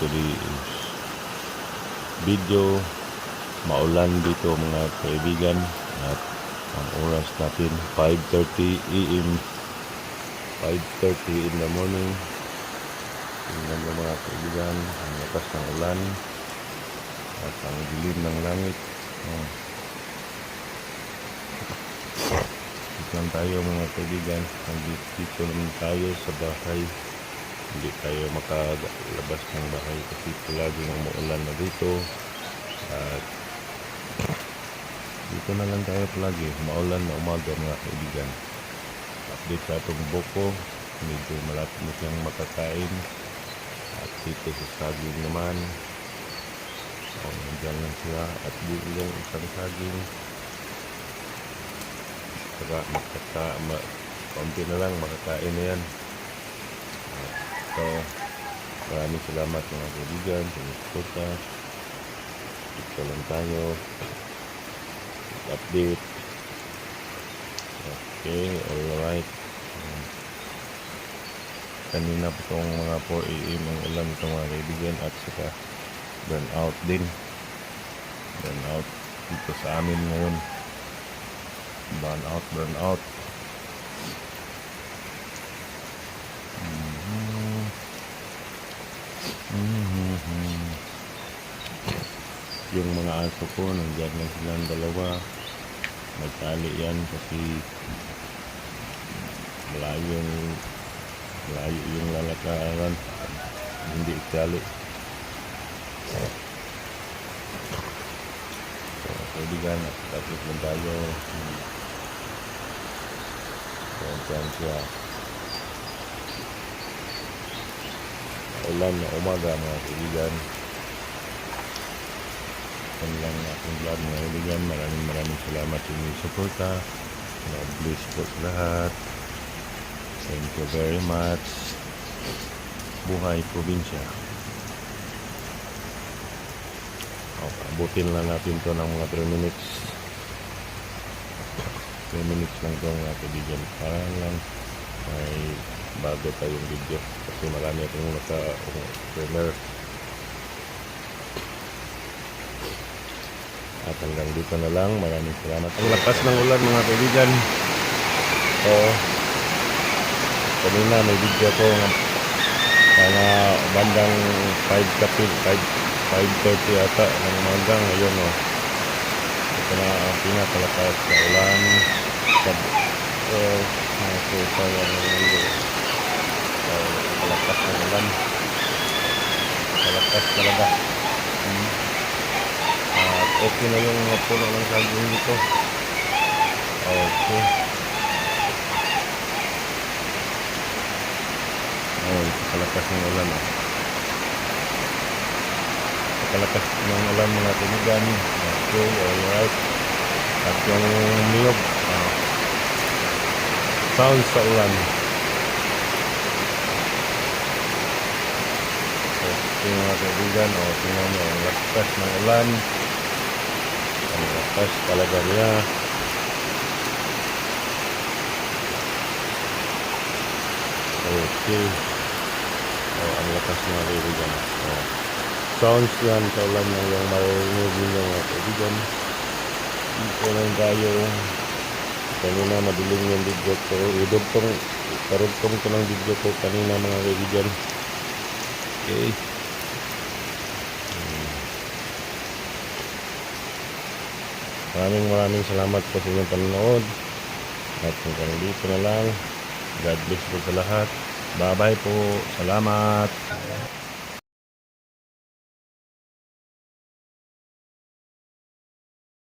today's video. Maulan dito mga kaibigan. At ang oras natin 5.30 AM 5.30 in the morning. Tingnan mo mga kaibigan ang lakas ng ulan at ang dilim ng langit. Oh. dito lang tayo mga kaibigan. Dito lang tayo sa bahay hindi tayo makalabas ng bahay kasi palagi nang maulan na dito. At dito na lang tayo palagi. Maulan na umaga mga kaibigan. Update sa atong buko medyo malapit na siyang makakain. At dito sa saging naman. Oh, nandyan lang siya at dito yung isang saging. Saka makaka ma, kaunti na lang makakain na yan so maraming salamat mga kaibigan. Sa suporta dito lang tayo. Update. Okay alright. Kanina po itong mga 4 am ang ulan ito mga kaibigan at saka burn out din. Burn out dito sa amin ngayon. Burn out burn out Mhm. yung mga aso ko nandyan lang silang dalawa. Nagtali yan kasi malayo yung malayo yung lalakaran. Hindi itali kaibigan at tapos lang tayo. Dyan siya ulan na umaga mga kaibigan yan lang aking vlog mga kaibigan maraming maraming salamat sa inyong suporta God bless po sa lahat Thank you very much. Buhay probinsya. Okay, abutin lang natin to ng mga 3 minutes. 3 minutes lang to mga kaibigan. Para lang may bago tayong video. Kasi marami akong naka-trailer. At hanggang dito na lang. Maraming salamat. Ang lakas ng ulan mga kaibigan. So, kanina may video ko mga bandang 5 kapit 5 5.30 ata ng umaga ngayon oh. ito na ang pinakalakas na ulan sa uh, nakita yan ng mundo so kalakas ng ulan kalakas talaga hmm. at okay na yung puno ng saging dito okay Oh, kalakas ng ulan oh. Kalakas ng ulan mga kaibigan. Okay, alright. At yung niyog. ah, sound sa ulan. Okay mga kaibigan. O, tingnan nyo. Ang lakas ng ulan. Ang lakas talaga niya. Okay. Oh, ang lakas mga kaibigan. Oh. Sounds yan sa ulan ng yung marinig ninyo mga kaibigan. Dito lang tayo. Kanina madilim yung video ko. Idugtong, karugtong ko ng video ko kanina mga kaibigan. Okay. Hmm. Maraming maraming salamat po sa inyong panonood. At hanggang dito na lang. God bless po sa lahat. Bye-bye po. Salamat.